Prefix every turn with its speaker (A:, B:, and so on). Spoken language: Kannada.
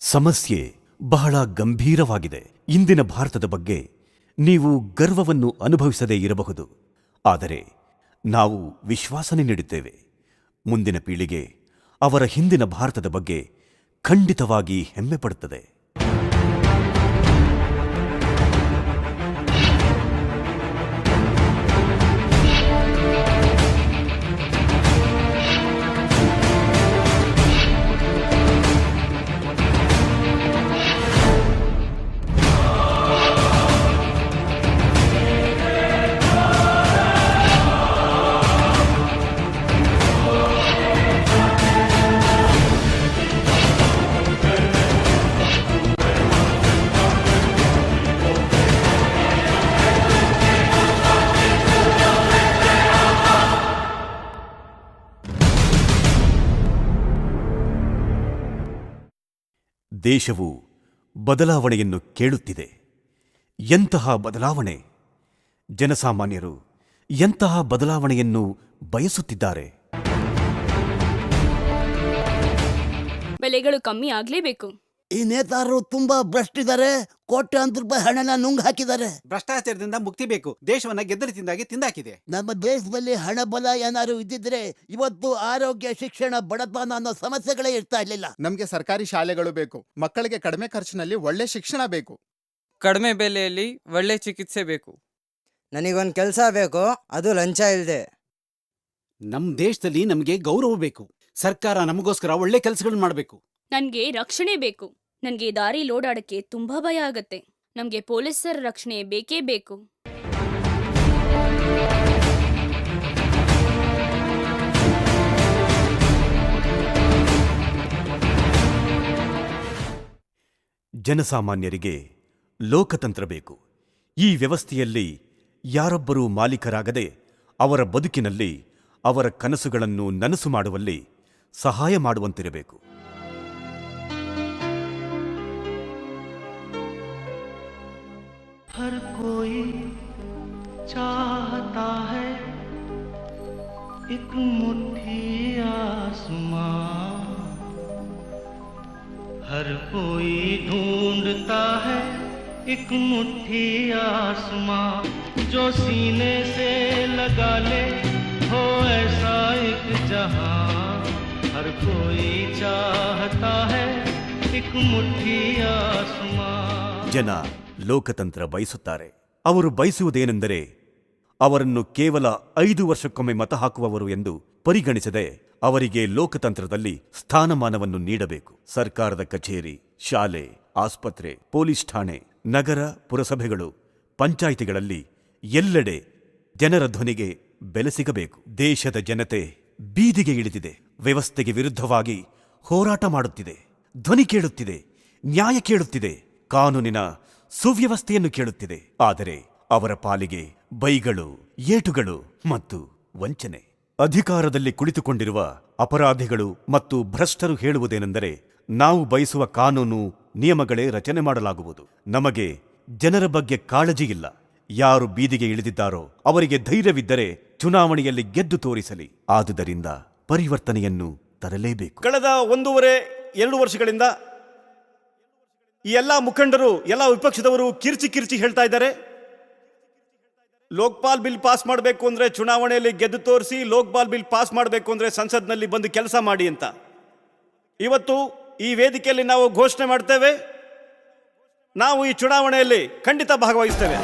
A: ಸಮಸ್ಯೆ ಬಹಳ ಗಂಭೀರವಾಗಿದೆ. ಇಂದಿನ ಭಾರತದ ಬಗ್ಗೆ ನೀವು ಗರ್ವವನ್ನು ಅನುಭವಿಸದೇ ಇರಬಹುದು. ಆದರೆ ನಾವು ವಿಶ್ವಾಸನೆ ನೀಡುತ್ತೇವೆ. ಮುಂದಿನ ಪೀಳಿಗೆ ಅವರ ಹಿಂದಿನ ಭಾರತದ ಬಗ್ಗೆ ಖಂಡಿತವಾಗಿ ಹೆಮ್ಮೆ ಪಡುತ್ತದೆ. ದೇಶವು ಬದಲಾವಣೆಯನ್ನು ಕೇಳುತ್ತಿದೆ. ಎಂತಹ ಬದಲಾವಣೆ? ಜನಸಾಮಾನ್ಯರು ಎಂತಹ ಬದಲಾವಣೆಯನ್ನು ಬಯಸುತ್ತಿದ್ದಾರೆ?
B: ಬೆಲೆಗಳು ಕಮ್ಮಿ ಆಗ್ಲೇಬೇಕು.
C: ಈ ನೇತಾರರು ತುಂಬಾ ಭ್ರಷ್ಟಿದ್ದಾರೆ ಅಂತ ರೂಪಾಯಿ ಹಣನ ನುಂಗ್ ಹಾಕಿದ್ದಾರೆ.
D: ಭ್ರಷ್ಟಾಚಾರದಿಂದ ಮುಕ್ತಿ ಬೇಕು. ದೇಶವನ್ನ ಗೆದ್ದಲು ತಿಂದಾಗಿ ತಿಂದಾಕಿದೆ.
C: ನಮ್ಮ ದೇಶದಲ್ಲಿ ಹಣ ಬಲ ಏನಾದ್ರು ಇದ್ದಿದ್ರೆ ಇವತ್ತು ಆರೋಗ್ಯ ಶಿಕ್ಷಣ ಬಡತನ ಅನ್ನೋ ಸಮಸ್ಯೆಗಳೇ ಇರ್ತಾ ಇರ್ಲಿಲ್ಲ.
E: ನಮ್ಗೆ ಸರ್ಕಾರಿ ಶಾಲೆಗಳು ಬೇಕು. ಮಕ್ಕಳಿಗೆ ಕಡಿಮೆ ಖರ್ಚಿನಲ್ಲಿ ಒಳ್ಳೆ ಶಿಕ್ಷಣ ಬೇಕು.
F: ಕಡಿಮೆ ಬೆಲೆಯಲ್ಲಿ ಒಳ್ಳೆ ಚಿಕಿತ್ಸೆ ಬೇಕು.
G: ನನಗೊಂದು ಕೆಲಸ ಬೇಕು. ಅದು ಲಂಚ ಇಲ್ಲದೆ
D: ನಮ್ಮ ದೇಶದಲ್ಲಿ ನಮಗೆ ಗೌರವ ಬೇಕು. ಸರ್ಕಾರ ನಮಗೋಸ್ಕರ ಒಳ್ಳೆ ಕೆಲಸಗಳನ್ನ ಮಾಡಬೇಕು.
B: ನನ್ಗೆ ರಕ್ಷಣೆ ಬೇಕು. ನನಗೆ ದಾರಿ ಓಡಾಡಕ್ಕೆ ತುಂಬಾ ಭಯ ಆಗತ್ತೆ. ನಮ್ಗೆ ಪೊಲೀಸರ ರಕ್ಷಣೆ ಬೇಕೇ ಬೇಕು.
A: ಜನಸಾಮಾನ್ಯರಿಗೆ ಲೋಕತಂತ್ರ ಬೇಕು. ಈ ವ್ಯವಸ್ಥೆಯಲ್ಲಿ ಯಾರೊಬ್ಬರೂ ಮಾಲೀಕರಾಗದೆ ಅವರ ಬದುಕಿನಲ್ಲಿ ಅವರ ಕನಸುಗಳನ್ನು ನನಸು ಮಾಡುವಲ್ಲಿ ಸಹಾಯ ಮಾಡುವಂತಿರಬೇಕು.
H: हर कोई चाहता है एक मुट्ठी आसमां। हर कोई ढूंढता है एक मुट्ठी आसमां। जो सीने से लगा ले, हो ऐसा एक जहाँ। हर कोई चाहता है एक मुट्ठी आसमां।
A: ಜನ ಲೋಕತಂತ್ರ ಬಯಸುತ್ತಾರೆ. ಅವರು ಬಯಸುವುದೇನೆಂದರೆ ಅವರನ್ನು ಕೇವಲ ಐದು ವರ್ಷಕ್ಕೊಮ್ಮೆ ಮತ ಹಾಕುವವರು ಎಂದು ಪರಿಗಣಿಸದೆ ಅವರಿಗೆ ಲೋಕತಂತ್ರದಲ್ಲಿ ಸ್ಥಾನಮಾನವನ್ನು ನೀಡಬೇಕು. ಸರ್ಕಾರದ ಕಚೇರಿ, ಶಾಲೆ, ಆಸ್ಪತ್ರೆ, ಪೊಲೀಸ್ ಠಾಣೆ, ನಗರ, ಪುರಸಭೆಗಳು, ಪಂಚಾಯಿತಿಗಳಲ್ಲಿ ಎಲ್ಲೆಡೆ ಜನರ ಧ್ವನಿಗೆ ಬೆಲೆ ಸಿಗಬೇಕು. ದೇಶದ ಜನತೆ ಬೀದಿಗೆ ಇಳಿದಿದೆ. ವ್ಯವಸ್ಥೆಗೆ ವಿರುದ್ಧವಾಗಿ ಹೋರಾಟ ಮಾಡುತ್ತಿದೆ. ಧ್ವನಿ ಕೇಳುತ್ತಿದೆ. ನ್ಯಾಯ ಕೇಳುತ್ತಿದೆ. ಕಾನೂನಿನ ಸುವ್ಯವಸ್ಥೆಯನ್ನು ಕೇಳುತ್ತಿದೆ. ಆದರೆ ಅವರ ಪಾಲಿಗೆ ಬೈಗಳು, ಏಟುಗಳು ಮತ್ತು ವಂಚನೆ. ಅಧಿಕಾರದಲ್ಲಿ ಕುಳಿತುಕೊಂಡಿರುವ ಅಪರಾಧಿಗಳು ಮತ್ತು ಭ್ರಷ್ಟರು ಹೇಳುವುದೇನೆಂದರೆ ನಾವು ಬಯಸುವ ಕಾನೂನು, ನಿಯಮಗಳೇ ರಚನೆ ಮಾಡಲಾಗುವುದು. ನಮಗೆ ಜನರ ಬಗ್ಗೆ ಕಾಳಜಿ ಇಲ್ಲ. ಯಾರು ಬೀದಿಗೆ ಇಳಿದಿದ್ದಾರೋ ಅವರಿಗೆ ಧೈರ್ಯವಿದ್ದರೆ ಚುನಾವಣೆಯಲ್ಲಿ ಗೆದ್ದು ತೋರಿಸಲಿ. ಆದುದರಿಂದ ಪರಿವರ್ತನೆಯನ್ನು ತರಲೇಬೇಕು.
I: ಕಳೆದ ಒಂದೂವರೆ, ಎರಡು ವರ್ಷಗಳಿಂದ ಈ ಎಲ್ಲ ಮುಖಂಡರು, ಎಲ್ಲ ವಿಪಕ್ಷದವರು ಕಿರ್ಚಿ ಕಿರ್ಚಿ ಹೇಳ್ತಾ ಇದ್ದಾರೆ. ಲೋಕ್ಪಾಲ್ ಬಿಲ್ ಪಾಸ್ ಮಾಡಬೇಕು ಅಂದರೆ ಚುನಾವಣೆಯಲ್ಲಿ ಗೆದ್ದು ತೋರಿಸಿ ಲೋಕ್ಪಾಲ್ ಬಿಲ್ ಪಾಸ್ ಮಾಡಬೇಕು ಅಂದರೆ ಸಂಸತ್ನಲ್ಲಿ ಬಂದು ಕೆಲಸ ಮಾಡಿ ಅಂತ. ಇವತ್ತು ಈ ವೇದಿಕೆಯಲ್ಲಿ ನಾವು ಘೋಷಣೆ ಮಾಡ್ತೇವೆ. ನಾವು ಈ ಚುನಾವಣೆಯಲ್ಲಿ ಖಂಡಿತ ಭಾಗವಹಿಸ್ತೇವೆ.